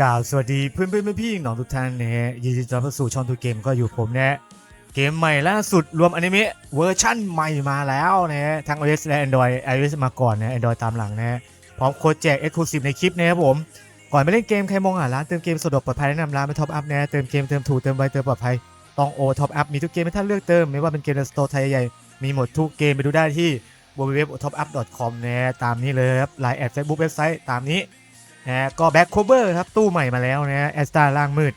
กล่าวสวัสดีเพื่อนเพื่อนๆพี่ๆน้องทุกท่านนะฮะยินดีต้อนรับสู่ช่องทูเกมก็อยู่ผมนะเกมใหม่ล่าสุดรวมอนิเมะเวอร์ชั่นใหม่มาแล้วนะฮะทั้ง iOS และ Android iOS มาก่อนนะ Android ตามหลังนะฮะพร้อมโค้ดแจก Exclusive ในคลิปนะครับผม ก่อนไปเล่นเกมใครมองหาร้านเติมเกมสะดวกปลอดภัยแนะนำร้านไปท็อปอัพนะฮะเติมเกมเติมถูกเติมไวเติมปลอดภัยต้องโอท็อปอัพมีทุกเกมให้ท่านเลือกเติมไม่ว่าเป็นเกมในสโตร์ไทยใหญ่ๆมีหมดทุกเกมไปดูได้ที่ www.topup.com นะตามนี้เลยครับไลน์แอดเฟซบุ๊กเว็บไซต์ตามนี้ นะฮะก็แบ็คโคเวอร์ครับตู้ใหม่มาแล้วนะฮะแอสตาล่างมืด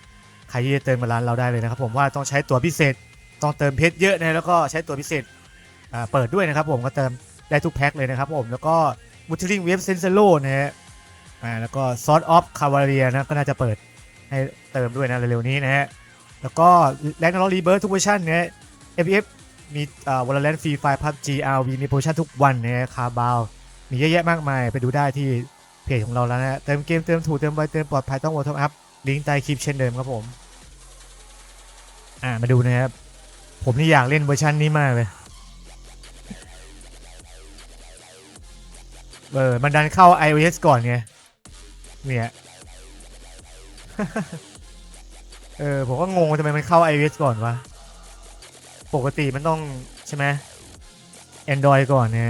ใครที่จะเติมมาร้านเราได้เลยนะครับผมว่าต้องใช้ตัวพิเศษต้องเติมเพชรเยอะนะแล้วก็ใช้ตัวพิเศษอ่าเปิดด้วยนะครับผมก็เติมได้ทุกแพ็คเลยนะครับผมแล้วก็มูทริงเวฟเซนเซโลนะฮะแล้วก็ซอสออฟคาวาเรียนะก็น่าจะเปิดให้เติมด้วยนะเร็วๆนี้นะฮะแล้วก็แรงนอรีเบิร์ทุกเวอร์ชันนะฮะ FF มีอ่าวอลเลนฟรีไฟพับ GRV มีโปรโมชั่นทุกวันนะฮะคาบาวมีเยอะแยะมากมายไปดูได้ที่ เพจของเราแล้วนะฮะเติมเกมเติมถูกเติมไวเติมปลอดภัยต้องโอทอัพลิงก์ใต้คลิปเช่นเดิมครับผม อ่ามาดูนะครับ ผมนี่อยากเล่นเวอร์ชันนี้มากเลยเออมันดันเข้า iOS ก่อนไงเนี่ยเออผมก็งงทำไมมันเข้า iOS ก่อนวะ ปกติมันต้องใช่ไหม Android ก่อนเนี่ย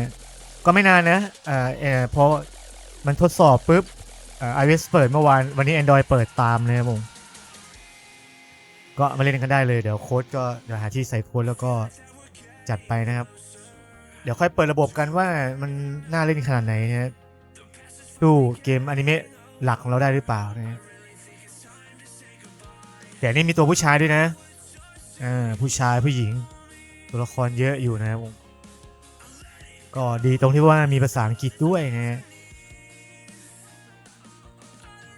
ก็ไม่นานนะเออเออเพราะ มันทดสอบปุ๊บเอ่อ iOS เปิดเมื่อวานวันนี้ Android เปิดตามเลยครับผมก็มาเล่นกันได้เลย เดี๋ยวโค้ดก็เดี๋ยวหาที่ใส่โค้ดแล้วก็จัดไปนะครับ เดี๋ยวค่อยเปิดระบบกันว่ามันน่าเล่นขนาดไหนนะดูเกมอนิเมะหลักของเราได้หรือเปล่านะแต่นี่มีตัวผู้ชายด้วยนะอ่าผู้ชายผู้หญิง ตัวละครเยอะอยู่นะครับก็ดีตรงที่ว่ามีภาษาอังกฤษด้วยนะฮะ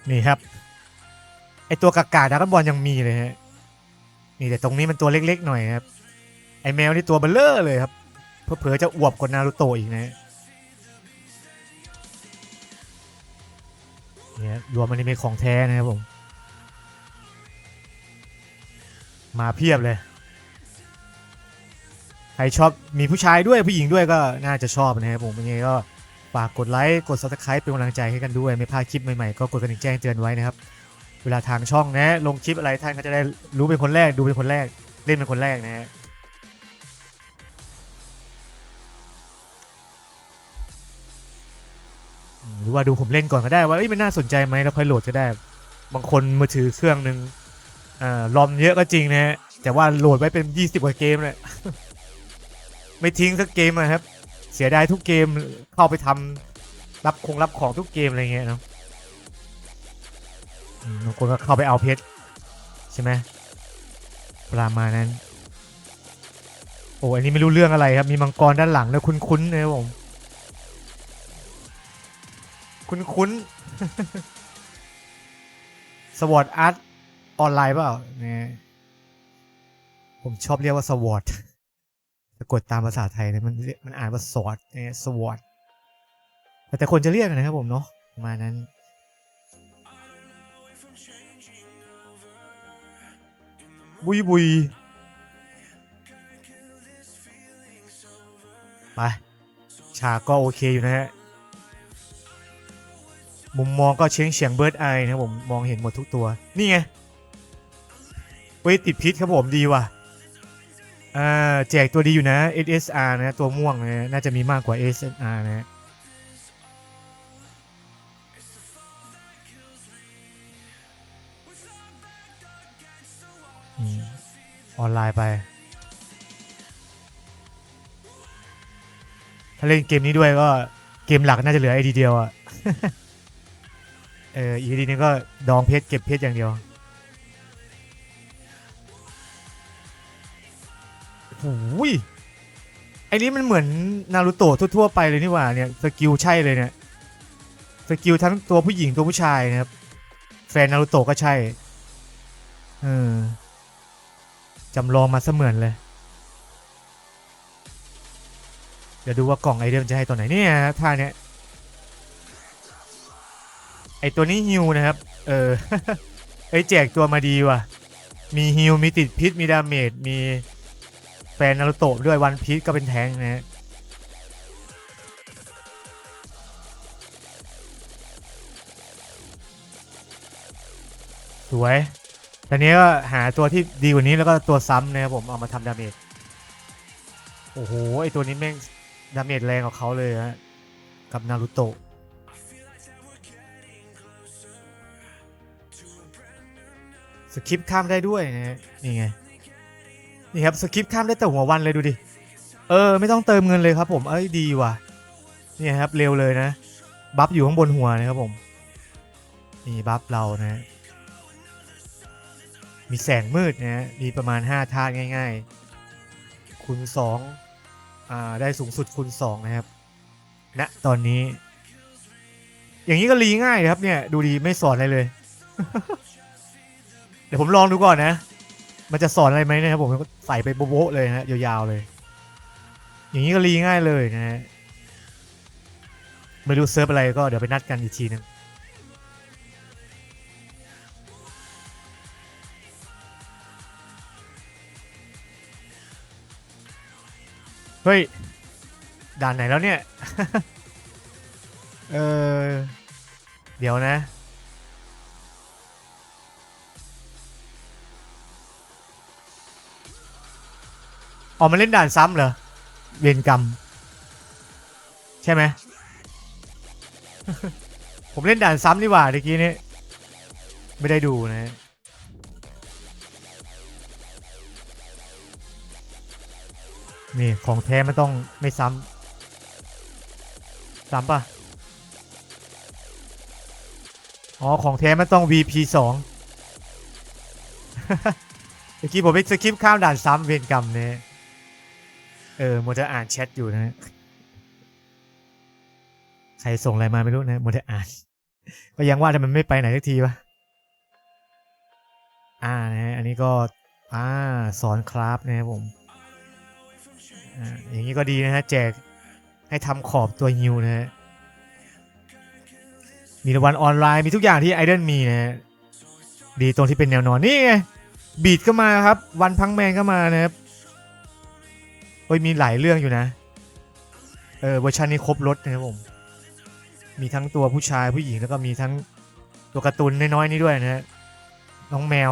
นี่ครับ ไอตัวกากาดากอนบอลยังมีเลยฮะ นี่แต่ตรงนี้มันตัวเล็กๆหน่อยครับ ไอแมวนี่ตัวเบลเลอร์เลยครับเผลอๆจะอวบกว่านารูโตะอีกนะฮะเนี่ยรวมมันนี่เป็นของแท้นะครับผม มาเพียบเลย ใครชอบมีผู้ชายด้วยผู้หญิงด้วยก็น่าจะชอบนะครับผมยังไงก็ ฝากกดไลค์กด subscribe เป็นกำลังใจให้กันด้วยไม่พลาดคลิปใหม่ๆก็กดกระดิ่งแจ้งเตือนไว้นะครับ เวลาทางช่องนะ ลงคลิปอะไรท่านก็จะได้รู้เป็นคนแรกดูเป็นคนแรกเล่นเป็นคนแรกนะฮะหรือว่าดูผมเล่นก่อนก็ได้ว่าเอ้มันน่าสนใจไหมแล้วค่อยโหลดก็ได้ บางคนมือถือเครื่องหนึ่งอ่ารอมเยอะก็จริงนะฮะแต่ว่าโหลดไว้เป็น 20 กว่าเกมเลยไม่ทิ้งสักเกมอะครับ เสียดายทุกเกมเข้าไปทำรับคงรับของทุกเกมอะไรเงี้ยเนาะบางคนก็เข้าไปเอาเพชรใช่ไหมประมาณนั้น โอ้อันนี้ไม่รู้เรื่องอะไรครับ มีมังกรด้านหลังแล้วคุ้นๆนะครับผมคุ้นๆสวอตอาร์ตออนไลน์เปล่าเนี่ยผมชอบเรียกว่าสวอตะกดตามภาษาไทยนะมันเรียมันอ่านว่าสวอตเนี่ยสวอตแต่คนจะเรียกกันนะครับผมเนาะประมาณนั้นบุยบุยไปฉากก็โอเคอยู่นะฮะมุมมองก็เฉียงเฉียงเบิร์ดไอนะผมมองเห็นหมดทุกตัว นี่ไงเว้ยติดพิษครับผมดีว่ะ อ่าแจกตัวดีอยู่นะ SSR นะตัวม่วงนะน่าจะมีมากกว่า SSR นะออนไลน์ไป ถ้าเล่นเกมนี้ด้วยก็เกมหลักน่าจะเหลือไอดีเดียวอะเอออีกทีนึงก็ดองเพชรเก็บเพชรอย่างเดียว โอ้ยไอ้นี้มันเหมือนนารูโตะทั่วๆไปเลยนี่หว่าเนี่ยสกิลใช่เลยเนี่ยสกิลทั้งตัวผู้หญิงตัวผู้ชายนะครับ แฟนนารูโตะก็ใช่เออจำลองมาเสมือนเลย เดี๋ยวดูว่ากล่องไอเดมจะให้ตัวไหนเนี่ยท่าเนี้ยไอตัวนี้ฮิวนะครับ เออเอ้ยแจกตัวมาดีว่ะ มีฮิวมีติดพิษมีดาเมจมี ฟนนารุโตะด้วยวันพิษก็เป็นแทงนะฮะสวยตอนนี้ก็หาตัวที่ดีกว่านี้แล้วก็ตัวซ้ำนะครับผมเอามาทำดาเมจ โอ้โห ไอตัวนี้แม่งดาเมจแรงกว่าเขาเลยฮะ กับนารูโตะสคริปข้ามได้ด้วยนะนี่ไง นี่ครับสคริปต์ข้ามได้แต่หัววันเลยดูดิ เออ ไม่ต้องเติมเงินเลยครับผมเอ้ยดีว่ะนี่ครับเร็วเลยนะ บัฟอยู่ข้างบนหัวนะครับผมนี่บัฟเรานะ มีแสงมืดนะมีประมาณ 5 ธาตุง่ายๆ คูณ2อ่าได้สูงสุดคูณ2นะครับณตอนนี้ อย่างนี้ก็รีง่ายครับเนี่ย ดูดีไม่สอนอะไรเลย เดี๋ยวผมลองดูก่อนนะ มันจะสอนอะไรไหมนะครับผมใส่ไปโบ๊ะเลยนะยาวๆเลย อย่างนี้ก็รีง่ายเลยนะฮะไม่รู้เซิร์ฟอะไรก็เดี๋ยวไปนัดกันอีกทีนึงเฮ้ย ด่านไหนแล้วเนี่ย เออ เดี๋ยวนะ ออกมาเล่นด่านซ้ำเหรอ เวรกรรม ใช่ไหม ผมเล่นด่านซ้ำนี่หว่าเมื่อกี้นี้ไม่ได้ดูนะ นี่ ของแท้มันต้องไม่ซ้ำ ซ้ำปะอ๋อ ของแท้มันต้อง VP 2เมื่อกี้ผมไปสคริปข้ามด่านซ้ำเวรกรรมเนี่ย เออโมจะอ่านแชทอยู่นะ ใครส่งอะไรมาไม่รู้นะโมจะอ่าน ก็ยังว่าทำไมมันไม่ไปไหนสักทีวะ อ่านะฮะอันนี้ก็ อ่า สอนคราฟนะครับผม อ่า อย่างนี้ก็ดีนะฮะ แจกให้ทำขอบตัวฮิวนะฮะ มีรางวัลออนไลน์ มีทุกอย่างที่ไอเดนมีนะฮะ ดีตรงที่เป็นแนวนอนนี่ไง บีดก็มาครับ วันพังแมนก็มานะครับ ฮ้ยมีหลายเรื่องอยู่นะ เออเวอร์ชันนี้ครบรถนะครับผม มีทั้งตัวผู้ชายผู้หญิงแล้วก็มีทั้งตัวการ์ตูนน้อยๆนี่ด้วยนะฮะน้องแมว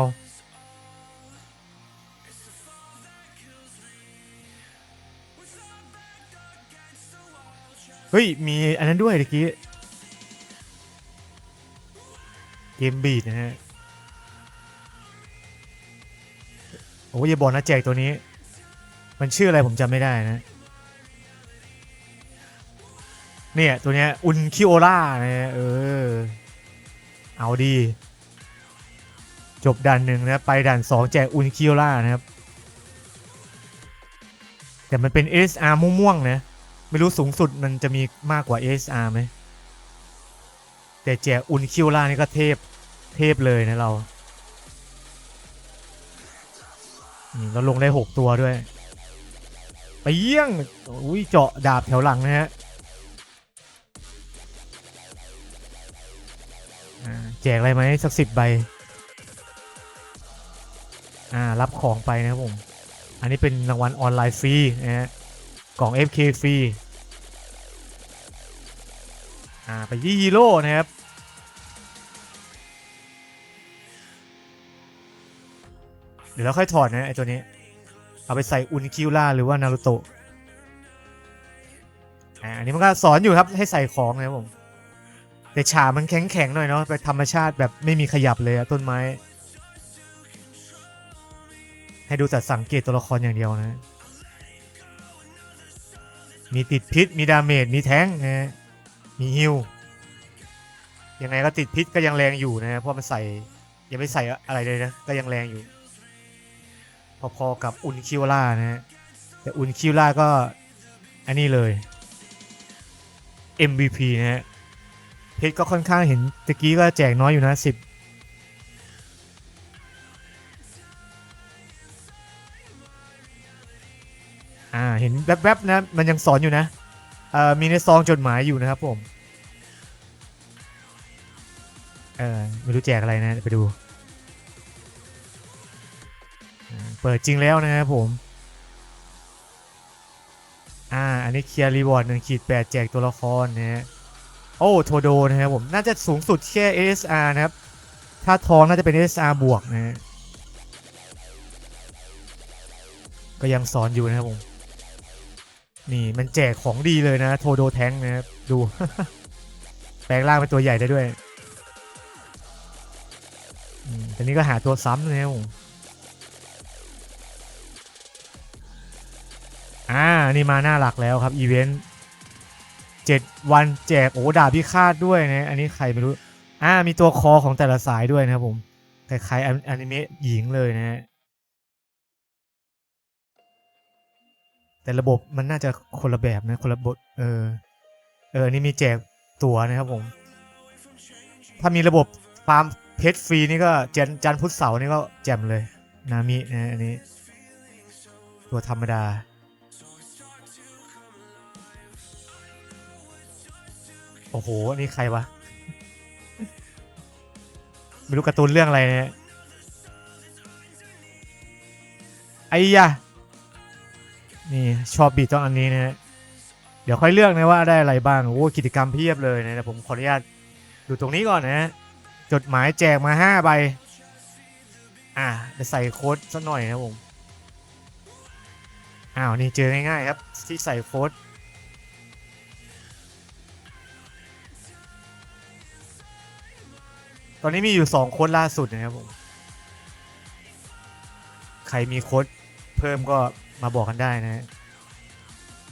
เฮ้ย มีอันนั้นด้วยเมื่อกี้ เกมบีดนะฮะ โอ้ยอย่าบอกนะแจกตัวนี้ มันชื่ออะไรผมจำไม่ได้นะ เนี่ย ตัวเนี้ย อุนคิโอล่านะเออ เอาดี จบด่านหนึ่งนะ ไปด่านสองแจกอุนคิโอล่านะครับ แต่มันเป็น SR ม่วงๆนะ ไม่รู้สูงสุดมันจะมีมากกว่า SR ไหม แต่แจกอุนคิโอล่านี่ก็เทพ เทพเลยนะเรานี่เราลงได้ 6 ตัวด้วย เยี่ยงอุ้ยเจาะดาบแถวหลังนะฮะอ่าแจกอะไรไหมสักสิบใบ อ่า รับของไปนะครับผม อันนี้เป็นรางวัลออนไลน์ฟรีนะฮะกล่อง FK ฟรี อ่า ไปยี่ฮีโร่นะครับ เดี๋ยวเราค่อยถอดนะไอตัวนี้ เอาไปใส่อุนคิวล่าหรือว่านารูโตะอันนี้มันก็สอนอยู่ครับให้ใส่ของนะครับผม แต่ฉากมันแข็งๆหน่อยเนาะเป็นธรรมชาติแบบไม่มีขยับเลยอะต้นไม้ ให้ดูแต่สังเกตตัวละครอย่างเดียวนะ มีติดพิษมีดาเมจมีแท้งนะมีฮิลยังไงก็ติดพิษก็ยังแรงอยู่นะเพราะมันใส่ยังไม่ใส่อะไรเลยนะก็ยังแรงอยู่ พอๆกับอุนคิวล่านะฮะแต่อุนคิวล่าก็อันนี้เลย MVP นะฮะเพชรก็ค่อนข้างเห็นตะกี้ก็แจกน้อยอยู่นะสิบอ่าเห็นแวบๆนะ มันยังสอนอยู่นะเอ่อมีในซองจดหมายอยู่นะครับผม เออไม่รู้แจกอะไรนะ ไปดู เปิดจริงแล้วนะครับผม อ่า อันนี้เคลียร์รีวอร์ดหนึ่งขีดแปดแจกตัวละครนะฮะ โอ้โทโดนะครับผม น่าจะสูงสุดแค่ ASR นะครับ ถ้าถ้าทองน่าจะเป็น SR บวกนะฮะ ก็ยังสอนอยู่นะครับผม นี่มันแจกของดีเลยนะโทโดแทงนะครับ ดู แปลงร่างเป็นตัวใหญ่ได้ด้วยอืมแต่นี้ก็หาตัวซ้ำนะครับผม อ่า นี่มาหน้าหลักแล้วครับอีเวนต์เจ็ดวันแจกโอ้ดาบพิฆาตด้วยนะ อันนี้ใครไม่รู้ อ่า มีตัวคอของแต่ละสายด้วยนะครับผมคล้ายๆอนิเมะหญิงเลยนะฮะแต่ระบบมันน่าจะคนละแบบนะคนละบทเออ เออนี่มีแจกตั๋วนะครับผม ถ้ามีระบบฟาร์มเพชรฟรีนี่ก็จันจันพุทธเสาร์นี่ก็แจ่มเลย นามินะอันนี้ ตัวธรรมดา โอ้โห นี่ใครวะ ไม่รู้การ์ตูนเรื่องอะไรเนี่ย ไอ้ยะ นี่ชอบบีต้องอันนี้นะเดี๋ยวค่อยเลือกนะว่าได้อะไรบ้าง โอ้กิจกรรมเพียบเลยนะแต่ผมขออนุญาตดูตรงนี้ก่อนนะ จดหมายแจกมา5ใบ อะจะใส่โค้ดสักหน่อยนะผม อ้าว นี่เจอง่ายๆครับ ที่ใส่โค้ด ตอนนี้มีอยู่2โค้ดล่าสุดนะครับผม ใครมีโค้ดเพิ่มก็มาบอกกันได้นะฮะ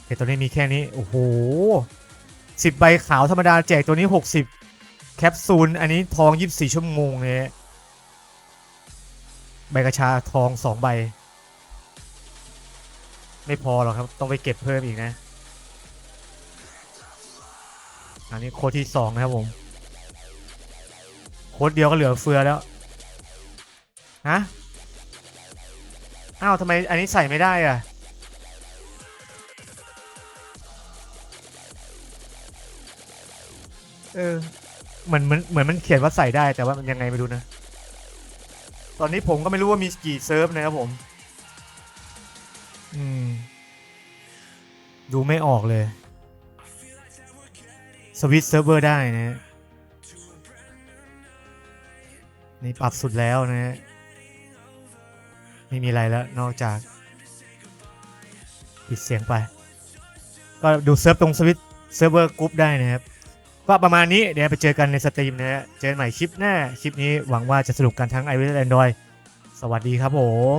แต่ตอนนี้มีแค่นี้ โอ้โหสิบใบขาวธรรมดาแจกตัวนี้60แคปซูล อันนี้ทอง24ชั่วโมงเลยใบกระชาทอง2ใบ ไม่พอหรอกครับ ต้องไปเก็บเพิ่มอีกนะ อันนี้โค้ดที่2นะครับผม ค้ดเดียวก็เหลือเฟือแล้ว ฮะ อ้าวทำไมอันนี้ใส่ไม่ได้อะเออเหมือนเหมือนเหมือนมันเขียนว่าใส่ได้แต่ว่ามันยังไงไม่รู้นะ ตอนนี้ผมก็ไม่รู้ว่ามีกี่เซิร์ฟนะครับผม อืม ดูไม่ออกเลย สวิตเซิร์ฟเวอร์ได้นะ นี่ปรับสุดแล้วนะฮะไม่มีอะไรแล้วนอกจากปิดเสียงไป ก็ดูเซิร์ฟตรงสวิตเซิร์ฟเวอร์กรุ๊ปได้นะครับ ก็ประมาณนี้เดี๋ยวไปเจอกันในสตรีมนะฮะเจอกันใหม่คลิปหน้า คลิปนี้หวังว่าจะสนุกกันทั้ง iOS และ Android สวัสดีครับผม